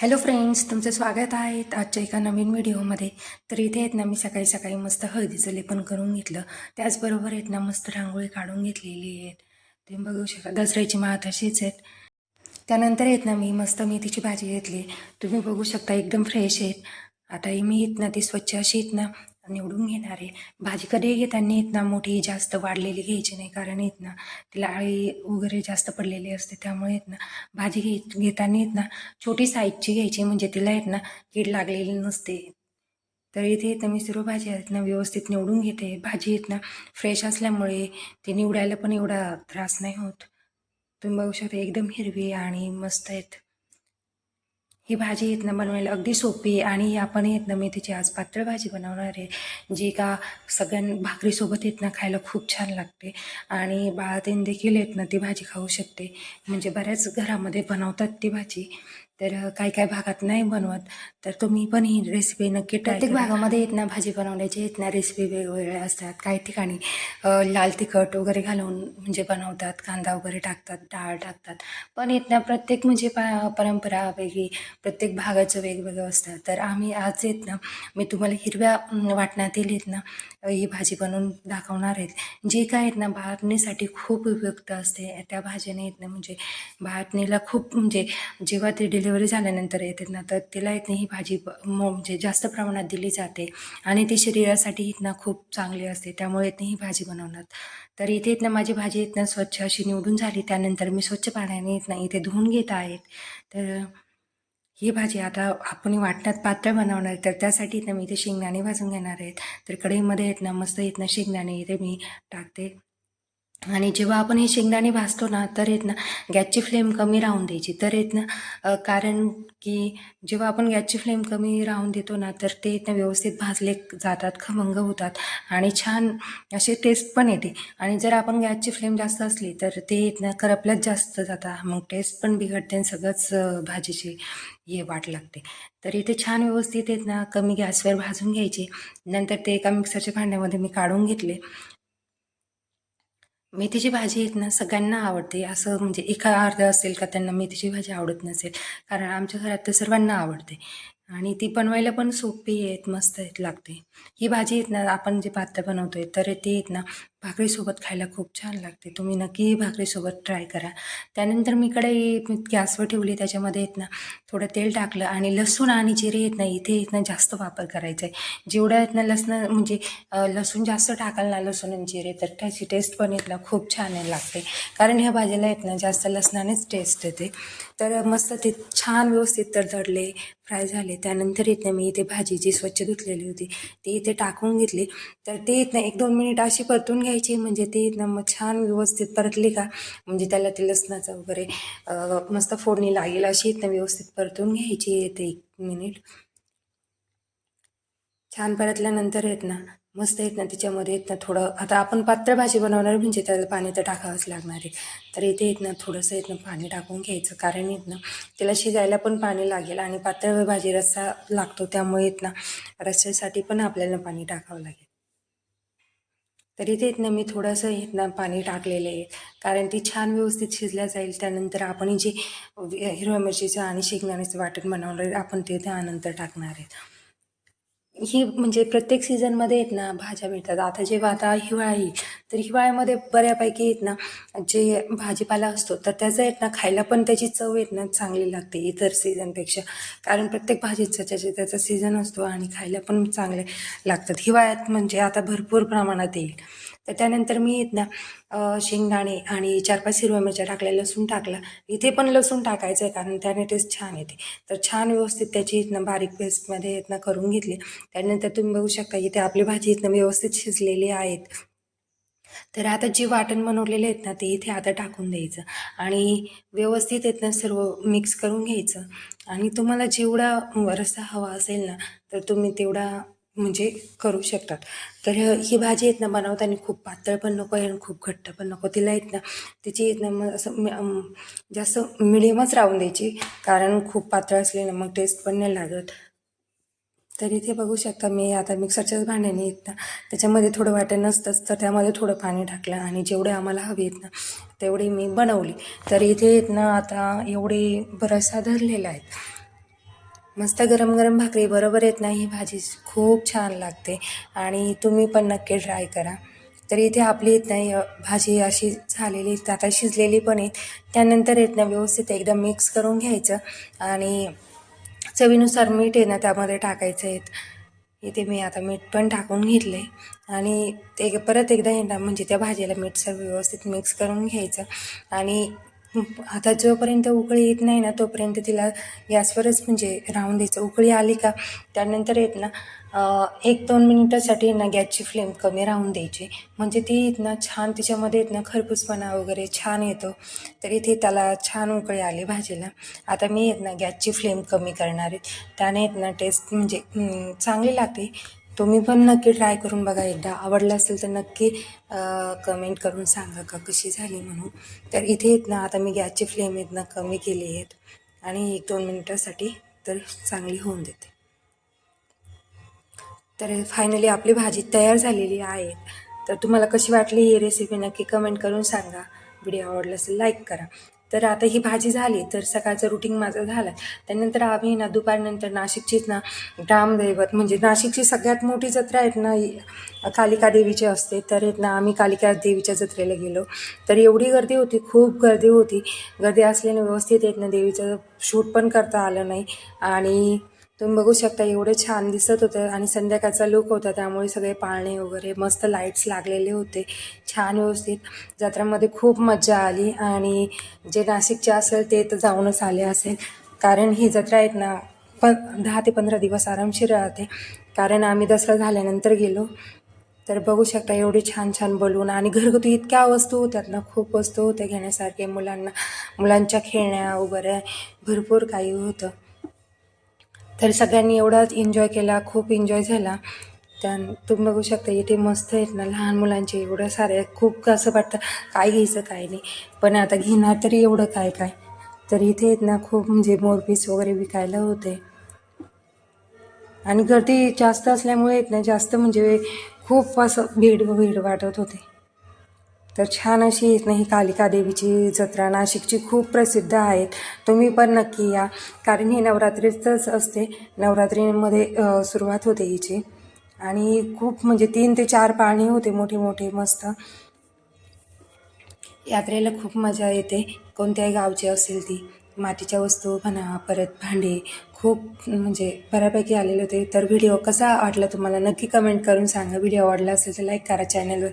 Hello friends तुमचं स्वागत आहे आजच्या एका नवीन व्हिडिओमध्ये. तर इथे आहेत ना मी सकाळी सकाळी मस्त हळदीचं लेपन करून घेतलं. त्याचबरोबर आहेत ना मस्त रांगोळी काढून घेतलेली आहेत. तुम्ही बघू शकता दसऱ्याची माळ तशीच आहेत. त्यानंतर आहेत ना मी मस्त मेथीची भाजी घेतली. तुम्ही बघू शकता एकदम फ्रेश आहेत. आता ही मी येत ना ती स्वच्छ अशी आहेत ना निवडून घेणार आहे. भाजी कधी घेताना आहेत ना मोठी जास्त वाढलेली घ्यायची नाही कारण आहेत ना तिला आळी वगैरे जास्त पडलेली असते त्यामुळे आहेत ना. भाजी घे घेताना येत ना छोटी साईजची घ्यायची म्हणजे तिला आहेत ना कीड लागलेली नसते. तर इथे येतं मी सर्व भाजी आहेत ना व्यवस्थित निवडून घेते. भाजी येत ना फ्रेश असल्यामुळे ते निवडायला पण एवढा त्रास नाही होत. तुम्ही बघू शकता एकदम हिरवी आणि मस्त आहेत. ही भाजी इथनं बनवायला अगदी सोपी आणि आपण इथनं मेथीची आज पातळ भाजी बनवणार आहे जी का सगळ्यां भाकरीसोबत इथनं खायला खूप छान लागते आणि बाळातीन देखील इथनं ती भाजी खाऊ शकते. म्हणजे बऱ्याच घरामध्ये बनवतात ती भाजी. तर काही काही भागात नाही बनवत. तर तुम्ही पण ही रेसिपी नक्की प्रत्येक भागामध्ये येत ना भाजी बनवण्याची येत ना रेसिपी वेगवेगळ्या असतात. काही ठिकाणी लाल तिखट वगैरे घालून म्हणजे बनवतात कांदा वगैरे टाकतात डाळ टाकतात. पण येत ना प्रत्येक म्हणजे पा परंपरा वेगळी प्रत्येक भागाचं वेगवेगळं असतं. तर आम्ही आज येत ना मी तुम्हाला हिरव्या अं, वाटणातील येत ना अ, ही भाजी बनवून दाखवणार आहेत जी काय आहेत ना बाळणीसाठी खूप उपयुक्त असते. त्या भाजीने येत ना म्हणजे बाळणीला खूप म्हणजे जेव्हा ते डिलिव्हरी झाल्यानंतर येतात ना तर तिला येत ही भाजी म- म्हणजे जास्त प्रमाणात दिली जाते आणि ती शरीरासाठी इथनं खूप चांगली असते. त्यामुळे येत ही भाजी बनवणार. तर इथे इथनं माझी भाजी इथनं स्वच्छ अशी निवडून झाली. त्यानंतर मी स्वच्छ पाण्याने येत इथे धुवून घेत आहेत तर ही भाजी आता आपण वाटण्यात पात्र बनवणार आहे. तर त्यासाठी इथनं मी इथे शेंगदाणे भाजून घेणार आहेत तर कढईमध्ये इथनं ना मस्त इथनं शेंगदाणे इथे मी टाकते. आणि जेव्हा आपण हे शेंगदाणे भाजतो ना तर येत ना गॅसची फ्लेम कमी राहून द्यायची. तर येत ना कारण की जेव्हा आपण गॅसची फ्लेम कमी राहून देतो ना तर ते येत ना व्यवस्थित भाजले जातात खमंग होतात आणि छान असे टेस्ट पण येते. आणि जर आपण गॅसची फ्लेम जास्त असली तर ते येत ना करपल्याच जास्त जातात. मग टेस्ट पण बिघडते आणि सगळंच भाजीची हे वाट लागते. तर इथे छान व्यवस्थित येत ना कमी गॅसवर भाजून घ्यायचे. नंतर ते एका मिक्सरच्या भांड्यामध्ये मी काढून घेतले. मेथीची भाजी आहेत ना सगळ्यांना आवडते. असं म्हणजे एका अर्ध असेल का त्यांना मेथीची भाजी आवडत नसेल. कारण आमच्या घरात तर सर्वांना आवडते. आणि ती बनवायला पण सोपी आहेत मस्त आहेत लागते. ही भाजी आहेत ना आपण जे पातळ बनवतोय तर ते आहेत ना भाकरीसोबत खायला खूप छान लागते. तुम्ही नक्की भाकरीसोबत ट्राय करा. त्यानंतर मी कढई गॅसवर ठेवली. त्याच्यामध्ये येत ना थोडं तेल टाकलं आणि लसूण आणि जिरे येत ना इथे येत ना जास्त वापर करायचा आहे. जेवढं येत ना लसण म्हणजे लसूण जास्त टाकाल ना लसूण आणि जिरे तर त्याची टेस्ट पण येत ना खूप छान आहे लागते. कारण ह्या भाजीला येत ना जास्त लसणानेच टेस्ट येते. तर मस्त ते छान व्यवस्थित तडतडले फ्राय झाले. त्यानंतर येत ना मी इथे भाजी जी स्वच्छ धुतलेली होती ती इथे टाकून घेतली. तर ते येत ना एक दोन मिनिट अशी परतून घ्यायची म्हणजे ते ना मग छान व्यवस्थित परतली का? म्हणजे त्याला ते लसणाचं वगैरे मस्त फोडणी लागेल अशी इथनं व्यवस्थित परतून घ्यायची येते एक मिनिट. छान परतल्यानंतर येत ना मस्त येत ना त्याच्यामध्ये येत ना थोडं आता आपण पातळ भाजी बनवणार म्हणजे त्याला पाणी तर टाकावंच लागणार आहे. तर इथे येत ना थोडंसं येत ना पाणी टाकून घ्यायचं कारण येत ना तिला शिजायला पण पाणी लागेल आणि पातळ भाजी रस्सा लागतो त्यामुळे येत ना रस्स्यासाठी पण आपल्याला पाणी टाकावं लागेल. तर इथे येत ना मी थोडंसं येत ना पाणी टाकलेलं आहे. कारण ती छान व्यवस्थित शिजल्या जाईल. त्यानंतर आपण जे हिरव्या मिरचीचं आणि शेंगदाण्याचं वाटण बनवलं आपण ते त्यानंतर टाकणार आहेत. ही म्हणजे प्रत्येक सीझनमध्ये आहेत ना भाज्या मिळतात. आता जेव्हा आता हिवाळा येईल तर हिवाळ्यामध्ये बऱ्यापैकी आहेत ना जे भाजीपाला असतो तर त्याचं आहेत ना खायला पण त्याची चव आहेत ना चांगली लागते इतर सीझनपेक्षा कारण प्रत्येक भाजीचा त्याचे त्याचा सीझन असतो आणि खायला पण चांगले लागतात. हिवाळ्यात म्हणजे आता भरपूर प्रमाणात येईल. तर त्यानंतर मी येत ना शेंगदाणे आणि चार पाच हिरव्या मिरच्या टाकल्या लसूण टाकला. इथे पण लसूण टाकायचं आहे कारण त्याने टेस्ट छान येते. तर छान व्यवस्थित त्याची इथनं बारीक पेस्टमध्ये इथनं करून घेतली. त्यानंतर तुम्ही बघू शकता इथे आपली भाजी इथनं व्यवस्थित शिजलेली आहेत. तर आता जे वाटण बनवलेले आहेत ना ते इथे आता टाकून द्यायचं. आणि व्यवस्थित येत सर्व मिक्स करून घ्यायचं. आणि तुम्हाला जेवढा रस्सा हवा असेल ना तर तुम्ही तेवढा म्हणजे करू शकतात. तर ही भाजी आहेत ना बनवताना खूप पातळ पण नको आहे आणि खूप घट्ट पण नको. तिला येत ना तिची येत ना मग असं जास्त मिडियमच राहून द्यायची. कारण खूप पातळ असली ना मग टेस्ट पण नाही लागत. तर इथे बघू शकता मी आता मिक्सरच्याच भांड्याने येत ना त्याच्यामध्ये थोडं वाटण नसतंच तर त्यामध्ये थोडं पाणी टाकलं आणि जेवढे आम्हाला हवे आहेत ना तेवढे मी बनवली. तर इथे येत ना आता एवढे बराचसा धरलेला आहेत. मस्त गरम गरम भाकरी बरोबर येत नाही ही भाजी. खूप छान लागते. आणि तुम्ही पण नक्की ट्राय करा. तर इथे आपली येत नाही भाजी अशी झालेली आता शिजलेली पण आहेत त्यानंतर येत ना व्यवस्थित एकदम मिक्स करून घ्यायचं. आणि चवीनुसार मीठ आहे ना त्यामध्ये टाकायचं आहेत इथे मी आता मीठ पण टाकून घेतलं. आहे आणि ते परत एकदा येणार म्हणजे त्या भाजीला मीठ सर्व व्यवस्थित मिक्स करून घ्यायचं. आणि आता जोपर्यंत उकळी येत नाही ना तोपर्यंत तिला गॅसवरच म्हणजे राहून द्यायचं. उकळी आली का त्यानंतर येत ना एक दोन मिनिटासाठी ना गॅसची फ्लेम कमी राहून द्यायची. म्हणजे ती येत ना छान तिच्यामध्ये येत ना खरपूसपणा वगैरे छान येतो. तर इथे त्याला छान उकळी आली भाजीला. आता मी येत ना गॅसची फ्लेम कमी करणार आहे. त्याने येत ना टेस्ट म्हणजे चांगली लागते. तुम्ही पण नक्की ट्राय करून बघा. एकदा आवडलं असेल तर नक्की कमेंट करून सांगा का कशी झाली म्हणून. तर इथे येत ना आता मी गॅसची फ्लेम येत ना कमी केली आहेत. आणि एक दोन मिनटासाठी तर चांगली होऊन देते. तर फायनली आपली भाजी तयार झालेली आहे. तर तुम्हाला कशी वाटली ही रेसिपी नक्की कमेंट करून सांगा. व्हिडिओ आवडला असेल लाईक करा. तर आता ही भाजी झाली तर सकाळचं रुटीन माझं झालं. त्यानंतर आम्ही ना दुपारनंतर नाशिकचीच ना ग्रामदैवत म्हणजे नाशिकची सगळ्यात मोठी जत्रा आहेत ना कालिका देवीची असते तर आहेत ना आम्ही कालिका देवीच्या जत्रेला गेलो. तर एवढी गर्दी होती खूप गर्दी होती. गर्दी असल्याने व्यवस्थित येत ना देवीचं शूट पण करता आलं नाही. आणि तुम्ही बघू शकता एवढे छान दिसत होतं आणि संध्याकाळचा लुक होता त्यामुळे सगळे पाळणे वगैरे मस्त लाईट्स लागलेले होते. छान व्यवस्थित जत्रामध्ये खूप मजा आली आणि जे नाशिकचे असेल ते तर जाऊनच आले असेल. कारण ही जत्रा आहेत ना प दहा ते पंधरा दिवस आरामशीर राहते. कारण आम्ही दसरा झाल्यानंतर गेलो. तर बघू शकता एवढी छान छान बलून आणि घरगुती इतक्या वस्तू होत्यात ना खूप वस्तू होत्या घेण्यासारखे मुलांना. मुलांच्या खेळण्या वगैरे भरपूर काही होतं. तर सगळ्यांनी एवढाच एन्जॉय केला खूप एन्जॉय झाला. त्या तुम्ही बघू शकता इथे मस्त आहेत ना लहान मुलांचे एवढं सारे खूप असं वाटतं काय घ्यायचं काय नाही. पण आता घेणार तरी एवढं काय काय? तर इथे आहेत ना खूप म्हणजे मोरपीस वगैरे विकायला होते. आणि गर्दी जास्त असल्यामुळे आहेत ना जास्त म्हणजे खूप असं भीड भीड वाटत होते. तर छान अशी येत नाही कालिका देवीची जत्रा नाशिकची खूप प्रसिद्ध आहेत. तुम्ही पण नक्की या कारण ही नवरात्रीतच असते. नवरात्रीमध्ये सुरुवात होते हिची. आणि खूप म्हणजे तीन ते चार पाळणे होते मोठे मोठे मस्त. यात्रेला खूप मजा येते. कोणत्याही गावची असेल ती. मातीच्या वस्तू म्हणा परत भांडे. खूप म्हणजे बऱ्यापैकी आलेले होते. तर व्हिडिओ कसा वाटला तुम्हाला? नक्की कमेंट करून सांगा. व्हिडिओ आवडला असेल तर लाईक करा चॅनलवर